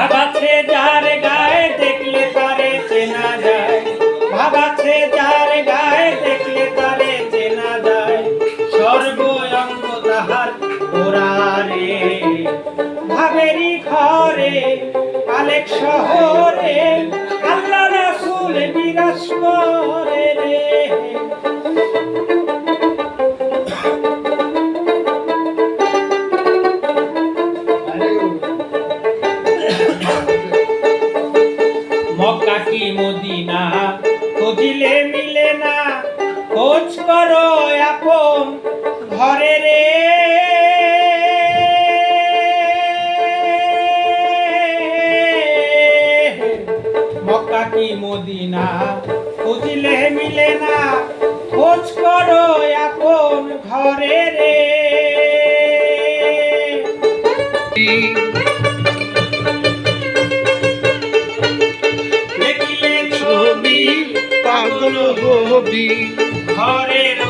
ভাবাচ্ছে যার গায়ে দেখলে চেনা যায়। গায়ে দেখলে চেনা যায়। ভাবেরি ঘরে আলেক শহরে মক্কা কি মদিনা? খুঁজিলে মিলে না। খোঁজ করো আপন ঘরে রে। মক্কা কি মদিনা? খুঁজিলে মিলে না। খোঁজ করো আপন ঘরে রে। পাগল হবি। ঘরে রইতে পারবি না রে